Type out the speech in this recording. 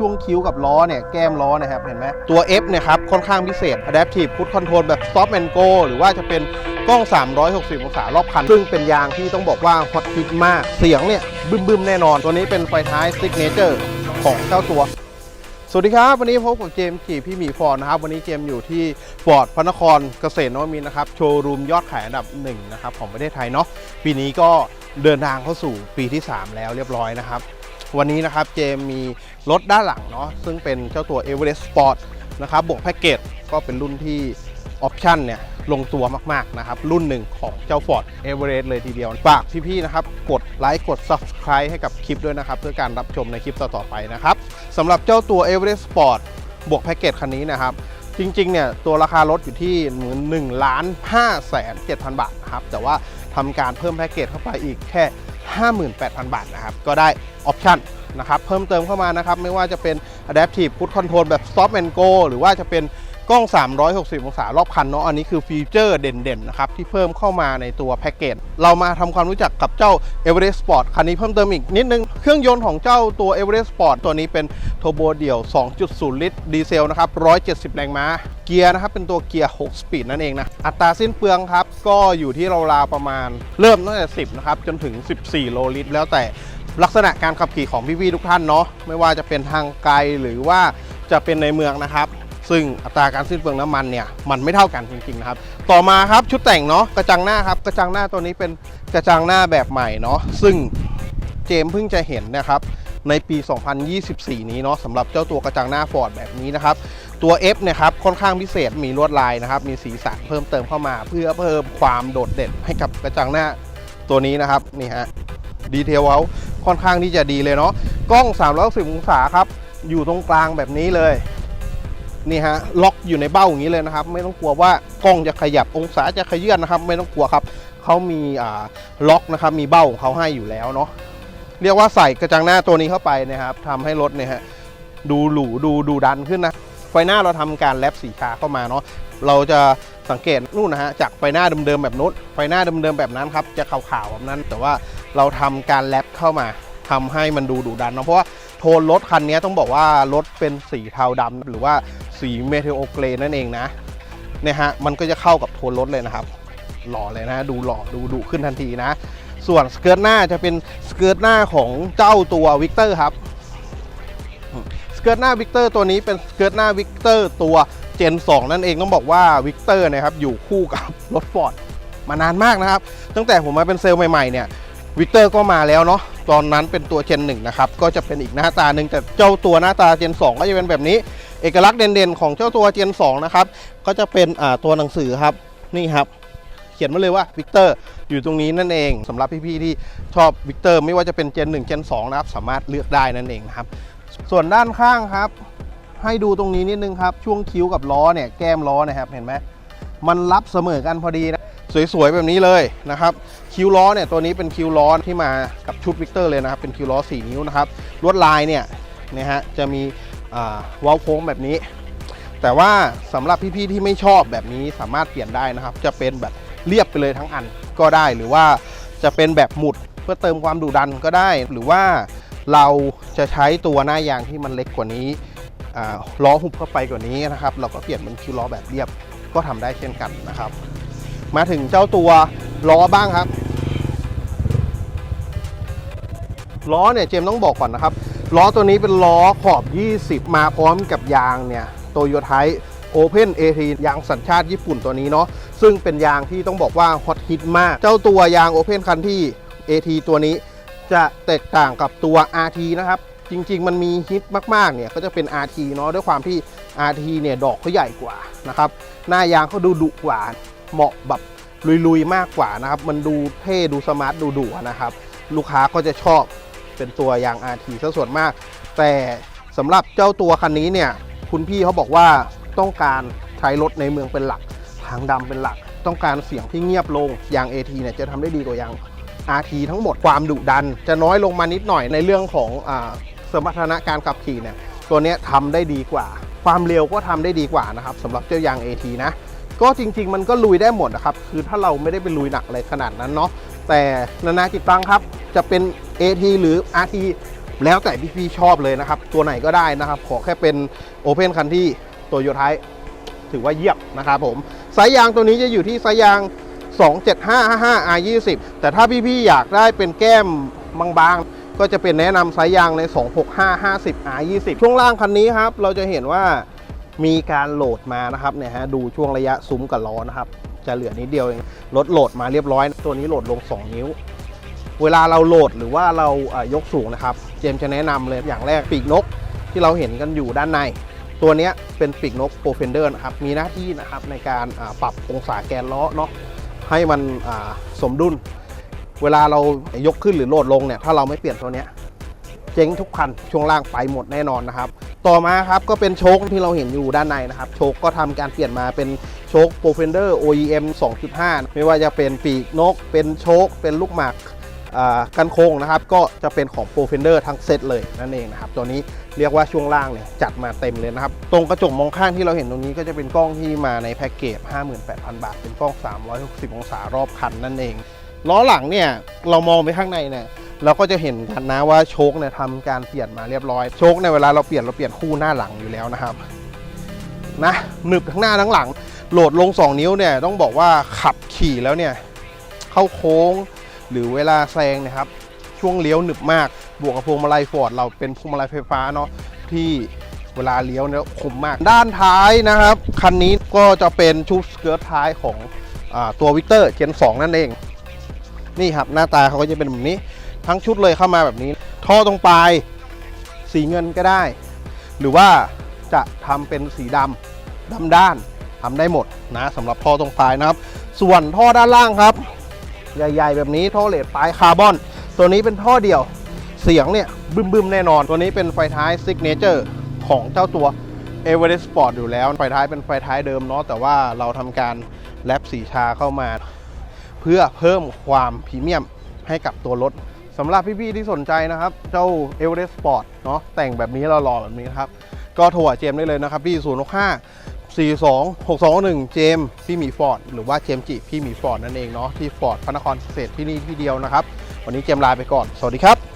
ช่วงคิ้วกับล้อเนี่ยแก้มล้อนะครับเห็นไหมตัว F เนี่ยครับค่อนข้างพิเศษ Adaptive Cruise Control แบบ Stop and Go หรือว่าจะเป็นกล้อง 360 องศารอบคัน ซึ่งเป็นยางที่ต้องบอกว่าฮอตฮิตมากเสียงเนี่ยบึ้มๆแน่นอน ตัวนี้เป็นไฟท้าย Signature ของเจ้าตัวสวัสดีครับ วันนี้พบกับเจมส์ขี่พี่หมีฟอร์นะครับ วันนี้เจมส์อยู่ที่ฟอร์ดพระนครเกษตรนวมินนะครับ โชว์รูมยอดขายอันดับหนึ่งนะครับของประเทศไทยเนาะปีนี้ก็เดินทางเข้าสู่ปีที่ 3 แล้วเรียบร้อยนะครับ วันนี้นะครับเจมมีรถด้านหลังเนาะซึ่งเป็นเจ้าตัว Everest Sport นะครับบวกแพ็กเกจก็เป็นรุ่นที่ออปชั่นเนี่ยลงตัวมาก ๆ นะครับ รุ่นหนึ่งของเจ้า Ford Everest เลยทีเดียวฝากพี่ ๆ นะครับ กดไลค์กด Subscribe ให้กับคลิปด้วยนะครับ เพื่อการรับชมในคลิปต่อ ๆ ไปนะครับสำหรับเจ้าตัว Everest Sport บวกแพ็กเกจคันนี้นะครับ จริง ๆ เนี่ย ตัวราคารถอยู่ที่1ล้าน5แสน7,000 บาทนะครับ แต่ว่าทำการเพิ่มแพ็กเกจเข้าไปอีกแค่ 58,000 บาทนะครับ ก็ได้ออปชั่นนะครับ เพิ่มเติมเข้ามานะครับ ไม่ว่าจะเป็น Adaptive Cruise Control แบบ Stop and Go หรือว่าจะเป็น กล้อง 360 องศารอบคันเนาะอันนี้คือฟีเจอร์เด่นๆนะครับที่เพิ่มเข้ามาในตัวแพ็กเกจเรามาทำความรู้จักกับเจ้า Everest Sport คันนี้เพิ่มเติมอีกนิดนึง เครื่องยนต์ของเจ้าตัว Everest Sport ตัวนี้เป็นโทโบเดี่ยว 2.0 ลิตร ดีเซลนะครับ 170 แรงม้า เกียร์นะครับเป็นตัวเกียร์ 6 สปีดนั่นเองนะ อัตราสิ้นเปลืองครับ ก็อยู่ที่ราวๆประมาณเริ่มตั้งแต่ 10 นะครับ จนถึง 14 โลลิตร แล้วแต่ลักษณะการขับขี่ของพี่ๆทุกท่านเนาะไม่ว่าจะเป็นทางไกลหรือว่าจะเป็นในเมืองนะครับ ซึ่งอัตราการสิ้นเปลืองน้ำมันเนี่ยมันไม่เท่ากันจริงๆนะครับ ต่อมาครับชุดแต่งเนาะกระจังหน้าครับกระจังหน้าตัวนี้เป็นกระจังหน้าแบบใหม่เนาะซึ่งเจมเพิ่งจะเห็นนะครับในปี 2024 นี้เนาะสำหรับเจ้าตัวกระจังหน้าฟอร์ดแบบนี้นะครับ ตัว F เนี่ยครับค่อนข้างพิเศษมีลวดลายนะครับ มีสีสันเพิ่มเติมเข้ามา เพื่อเพิ่มความโดดเด่นให้กับกระจังหน้าตัวนี้นะครับนี่ฮะดีเทลเขาค่อนข้างที่จะดีเลยเนาะกล้อง 360 องศาครับ อยู่ตรงกลางแบบนี้เลย นี่ฮะล็อกอยู่ในเบ้าอย่างนี้เลยนะครับ ไม่ต้องกลัวว่ากล้องจะขยับองศาจะขยื่นนะครับ ไม่ต้องกลัวครับเขามีอ่าล็อกนะครับ มีเบ้าของเขาให้อยู่แล้วเนาะเรียกว่าใส่กระจังหน้าตัวนี้เข้าไปนะครับทำให้รถเนี่ยฮะดูหรูดูดูดันขึ้นนะไฟหน้าเราทำการแลปสีชาเข้ามาเนาะเราจะสังเกตนู่นนะฮะจากไฟหน้าเดิมๆแบบนู้นไฟหน้าเดิมๆแบบนั้นครับจะขาวๆแบบนั้น แต่ว่าเราทำการแลปเข้ามาทำให้มันดูดุดันเนาะเพราะว่าโทนรถคันนี้ต้องบอกว่ารถเป็นสีเทาดำหรือว่า สีเมทัลโอเกรนั่นเองนะเนี่ยฮะมันก็จะเข้ากับโทนรถเลยนะครับ หล่อเลยนะ ดูหล่อดูดุขึ้นทันทีนะ ส่วนสเกิร์ตหน้าจะเป็นสเกิร์ตหน้าของเจ้าตัววิกเตอร์ครับสเกิร์ตหน้าวิกเตอร์ตัวนี้เป็นสเกิร์ตหน้าวิกเตอร์ตัวเจน 2 นั่นเองต้องบอกว่าวิกเตอร์นะครับอยู่คู่กับรถฟอร์ดมานานมากนะครับ ตั้งแต่ผมมาเป็นเซลล์ใหม่ๆเนี่ยวิกเตอร์ก็มาแล้วเนาะตอนนั้นเป็นตัวเจน1นะครับก็จะเป็นอีกหน้าตาหนึ่งแต่เจ้าตัวหน้าตาเจน 2 ก็จะเป็นแบบนี้ เอกลักษณ์เด่นๆ ของเจ้าตัว Gen 2นะครับ ก็จะเป็นตัวหนังสือครับ นี่ครับ เขียนมาเลยว่าวิกเตอร์อยู่ตรงนี้นั่นเองสำหรับพี่ๆที่ชอบวิกเตอร์ไม่ว่าจะเป็น Gen 1 Gen 2นะครับ สามารถเลือกได้นั่นเองนะครับ ส่วนด้านข้างครับ ให้ดูตรงนี้นิดนึงครับ ช่วงคิ้วกับล้อเนี่ยแก้มล้อนะครับเห็นไหมมันรับเสมอกันพอดีนะสวยๆแบบนี้เลยนะครับคิ้วล้อเนี่ยตัวนี้เป็นคิ้วล้อที่มากับชุดวิกเตอร์เลยนะครับเป็นคิ้วล้อ 4 นิ้วนะครับลวดลายเนี่ยนะฮะจะมี อ่าวาล์วโค้งแบบนี้ แต่ว่าสำหรับพี่ๆที่ไม่ชอบแบบนี้สามารถเปลี่ยนได้นะครับ จะเป็นแบบเรียบไปเลยทั้งอันก็ได้หรือว่าจะเป็นแบบหมุดเพื่อเติมความดุดันก็ได้ หรือว่าเราจะใช้ตัวหน้ายางที่มันเล็กกว่านี้ล้อหุบเข้าไปกว่านี้นะครับ เราก็เปลี่ยนเป็นคิวล้อแบบเรียบก็ทำได้เช่นกันนะครับ มาถึงเจ้าตัวล้อบ้างครับล้อเนี่ยเจมต้องบอกก่อนนะครับ ล้อตัวนี้เป็นล้อขอบ 20 มาพร้อมกับยางเนี่ยโตโยไทโอเพนเอทียางสัญชาติญี่ปุ่นตัวนี้เนาะซึ่งเป็นยางที่ต้องบอกว่าฮอตฮิตมาก เจ้าตัวยางโอเพนคันที่ AT ตัวนี้จะแตกต่างกับตัว RT นะครับ จริง ๆ มันมีฮิตมาก ๆ เนี่ย ก็จะเป็น RT เนาะด้วยความที่ RT เนี่ย ดอกเขาใหญ่กว่านะครับ หน้ายางเขาดูดุกว่า เหมาะแบบลุย ๆ มากกว่านะครับ มันดูเท่ ดูสมาร์ท ดูดุนะครับ ลูกค้าก็จะชอบ เป็นตัวยาง RT ซะส่วนมาก แต่สำหรับเจ้าตัวคันนี้เนี่ยคุณพี่เขาบอกว่าต้องการใช้รถในเมืองเป็นหลัก ทางดำเป็นหลัก ต้องการเสียงที่เงียบลงยาง AT เนี่ยจะทำได้ดีกว่ายาง RT ทั้งหมดความดุดัน จะน้อยลงมานิดหน่อยในเรื่องของอสมรรถนะการขับขี่เนี่ยตัวเนี้ยทำได้ดีกว่า ความเร็วก็ทำได้ดีกว่านะครับสำหรับเจ้ายาง AT นะก็จริง ๆ มันก็ลุยได้หมดนะครับ คือถ้าเราไม่ได้ไปลุยหนักอะไรขนาดนั้นเนาะแต่นานาจิตตังครับจะเป็น AT หรือ RT แล้วแต่พี่ๆชอบเลยนะครับ ตัวไหนก็ได้นะครับ ขอแค่เป็นโอเพนคันที่ตัวโยท้ายถือว่าเยี่ยมนะครับผมสายยางตัวนี้จะอยู่ที่สายยาง 27555 R20 แต่ถ้าพี่ๆอยากได้เป็นแก้มบางๆ ก็จะเป็นแนะนำสายยางใน 26550 R20 ช่วงล่างคันนี้ครับ เราจะเห็นว่ามีการโหลดมานะครับเนี่ยฮะดูช่วงระยะซุ้มกับล้อนะครับ จะเหลือนิดเดียวเองรถโหลดมาเรียบร้อย ตัวนี้โหลดลง 2 นิ้ว เวลาเราโหลดหรือว่าเรายกสูงนะครับ เจมจะแนะนำเลยอย่างแรกปีกนกที่เราเห็นกันอยู่ด้านใน ตัวนี้เป็นปีกนกโปรเฟนเดอร์นะครับ มีหน้าที่นะครับในการปรับองศาแกนล้อเนาะให้มันสมดุล เวลาเรายกขึ้นหรือโหลดลงเนี่ยถ้าเราไม่เปลี่ยนตัวนี้เจ๊งทุกคันช่วงล่างไปหมดแน่นอนนะครับ ต่อมาครับก็เป็นโชคที่เราเห็นอยู่ด้านในนะครับ โชคก็ทำการเปลี่ยนมาเป็นโชค p r o f e n d e r OEM 2.5 ไม่ว่าจะเป็นปีกนก เป็นโชคเป็นลูกหมาก กันโค้งนะครับก็จะเป็นของ p r o f e n d e r ทั้งเซตเลยนั่นเองนะครับตัวนี้เรียกว่าช่วงล่างเนี่ยจัดมาเต็มเลยนะครับ ตรงกระจกมองข้างที่เราเห็นตรงนี้ก็จะเป็นกล้องที่มาในแพ็กเกจ 58,000 บาท เป็นกล้อง 360 องศารอบคันนั่นเองล้อหลังเนี่ยเรามองไปข้างในเนี่ยเราก็จะเห็นกันนะว่าโชคเนี่ยทำการเปลี่ยนมาเรียบร้อยโชคในเวลาเราเปลี่ยนเราเปลี่ยนคู่หน้าหลังอยู่แล้วนะครับนะหนึบทั้งหน้าทั้งหลังโหลดลง 2 นิ้วเนี่ยต้องบอกว่าขับขี่แล้วเนี่ยเข้าโค้ง หรือเวลาแซงนะครับ ช่วงเลี้ยวหนึบมาก บวกกับพวงมาลัยฟอร์ดเราเป็นพวงมาลัยไฟฟ้าเนาะที่เวลาเลี้ยวเนี่ยคมมาก ด้านท้ายนะครับ คันนี้ก็จะเป็นชุดสเกิร์ตท้ายของอตัววิกเตอร์เจน2 นั่นเอง นี่ครับหน้าตาเขาก็จะเป็นแบบนี้ ทั้งชุดเลยเข้ามาแบบนี้ ท่อตรงปลายสีเงินก็ได้ หรือว่าจะทำเป็นสีดำดำด้านทำได้หมดนะสำหรับท่อตรงปลายนะครับ ส่วนท่อด้านล่างครับ ใหญ่ ๆ แบบนี้ท่อเลดปลายคาร์บอน ตัวนี้เป็นท่อเดี่ยวเสียงเนี่ยบึ้มๆแน่นอน ตัวนี้เป็นไฟท้ายซิกเนเจอร์ของเจ้าตัว e v e r e s t Sport อยู่แล้ว ไฟท้ายเป็นไฟท้ายเดิมเนาะแต่ว่าเราทำการแรปสีชาเข้ามา เพื่อเพิ่มความพรีเมียมให้กับตัวรถสำหรับพี่ๆที่สนใจนะครับ เจ้า e v e r e s t Sport เนาะแต่งแบบนี้หล่อๆแบบนี้นะครับ ก็โทรหาเจมได้เลยนะครับพี่0 6 5 4 2 6 2 1 เจมพี่หมีฟอร์ดหรือว่าเจมจิพี่หมีฟอร์ดนั่นเองเนาะที่ฟอร์ดพระนครเกษตรที่นี่ที่เดียวนะครับ วันนี้เจมลาไปก่อน สวัสดีครับ